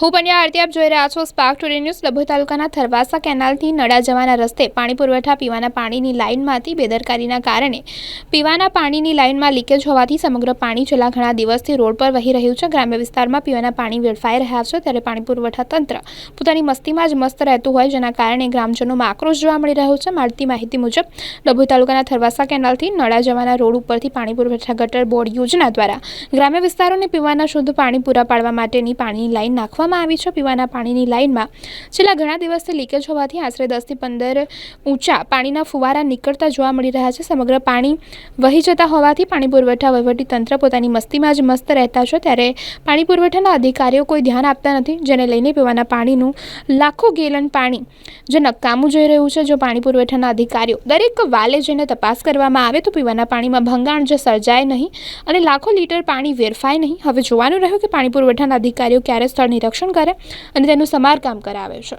હું પંડ્યા આરતી, આપ જોઈ રહ્યા છો સ્પાર્ક ટુડે ન્યૂઝ ડભોઈ તાલુકાના થરવાસા કેનાલથી નડા જવાના રસ્તે પાણી પુરવઠા પીવાના પાણીની લાઇનમાંથી બેદરકારીના કારણે પીવાના પાણીની લાઇનમાં લીકેજ હોવાથી સમગ્ર પાણી છેલ્લા ઘણા દિવસથી રોડ પર વહી રહ્યું છે. ગ્રામ્ય વિસ્તારમાં પીવાના પાણી વેડફાઈ રહ્યા છે ત્યારે પાણી પુરવઠા તંત્ર પોતાની મસ્તીમાં જ મસ્ત રહેતું હોય જેના કારણે ગ્રામજનોમાં આક્રોશ જોવા મળી રહ્યો છે. મળતી માહિતી મુજબ ડભોઈ તાલુકાના થરવાસા કેનાલથી નડા જવાના રોડ ઉપરથી પાણી પુરવઠા ગટર બોર્ડ યોજના દ્વારા ગ્રામ્ય વિસ્તારોને પીવાના શુદ્ધ પાણી પૂરા પાડવા માટેની પાણીની લાઈન નાખવામાં આવી છે પીવાના પાણીની લાઈનમાં છેલ્લા ઘણા દિવસથી લીકેજ હોવાથી આશરે દસથી પંદર ઊંચા પાણીના ફુવારા નીકળતા જોવા મળી રહ્યા છે. સમગ્ર પાણી વહી જતા હોવાથી પાણી પુરવઠા વહીવટી તંત્ર પોતાની મસ્તીમાં જ મસ્ત રહેતા છે. ત્યારે પાણી પુરવઠાના અધિકારીઓ કોઈ ધ્યાન આપતા નથી, જેને લઈને પીવાના પાણીનું લાખો ગેલન પાણી જે નકામું જઈ રહ્યું છે. જો પાણી પુરવઠાના અધિકારીઓ દરેક વાલે જઈને તપાસ કરવામાં આવે તો પીવાના પાણીમાં ભંગાણ જે સર્જાય નહીં અને લાખો લીટર પાણી વેરફાય નહીં. હવે જોવાનું રહ્યું કે પાણી પુરવઠાના અધિકારીઓ ક્યારે સ્થળ નિરીક્ષણ કરે અને તેનું સમારકામ કરાવે છે.